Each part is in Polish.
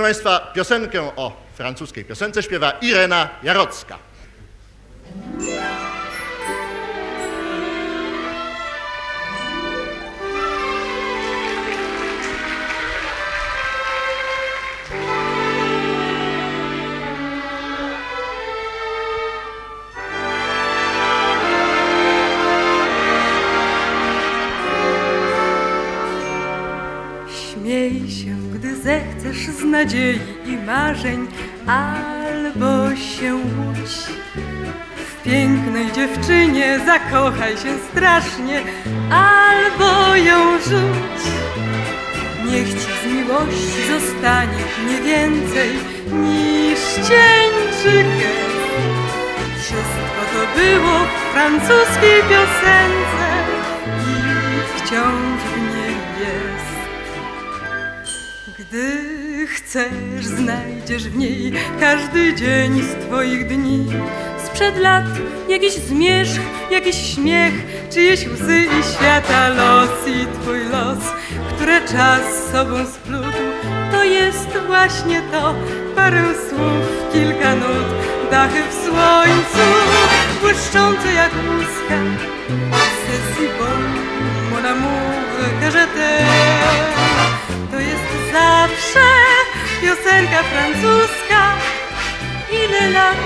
Proszę Państwa, piosenkę o francuskiej piosence śpiewa Irena Jarocka. Śmiej się, gdy zechcesz z nadziei i marzeń, albo się łudź. W pięknej dziewczynie zakochaj się strasznie, albo ją rzuć. Niech ci z miłości zostanie nie więcej niż cień. Wszystko to było w francuskiej piosence chcesz, znajdziesz w niej każdy dzień z twoich dni. Sprzed lat jakiś zmierzch, jakiś śmiech, czyjeś łzy i świata los i twój los, które czas sobą splótł. To jest właśnie to, parę słów, kilka nut, dachy w słońcu, błyszczące jak łuska. C'est si bon, mon amour, je t'aime. Piosenka francuska. Ile lat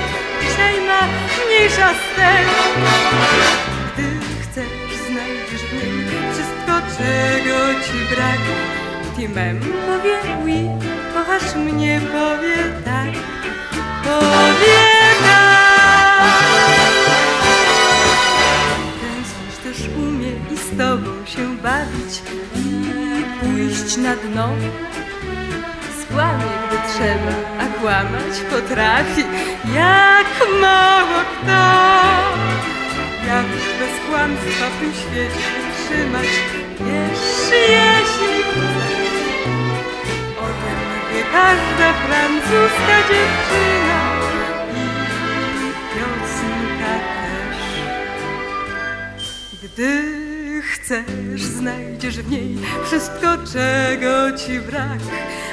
dzisiaj mniejsza z tego. Gdy chcesz, znajdziesz w niej wszystko, czego ci brak. Ty mem powie oui, kochasz mnie, powie tak. Powie tak. Umie i z tobą się bawić i pójść na dno. Skłamie, gdy trzeba, a kłamać potrafi jak mało kto. Jak bez kłamstwa w tym świecie trzymać, wiesz, jeśli chcesz. O tym wie każda francuska dziewczyna chcesz, znajdziesz w niej wszystko, czego ci brak.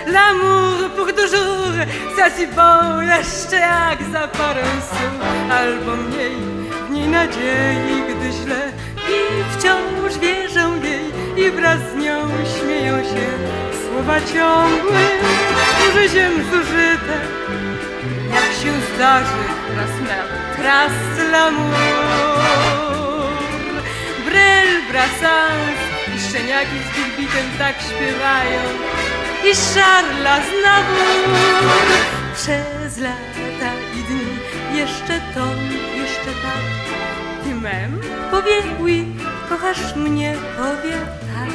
L'amour pour toujours, ça si bon, jeszcze jak za parę słów, albo mniej, w niej nadziei, gdy źle i wciąż wierzą jej i wraz z nią śmieją się słowa ciągłe, duży ziem zużyte, jak się zdarzy tras l'amour. I szczeniaki z Bilbitem tak śpiewają i Szarla znowu przez lata i dni jeszcze to, jeszcze tak. Ty mem powie kochasz mnie, powie tak.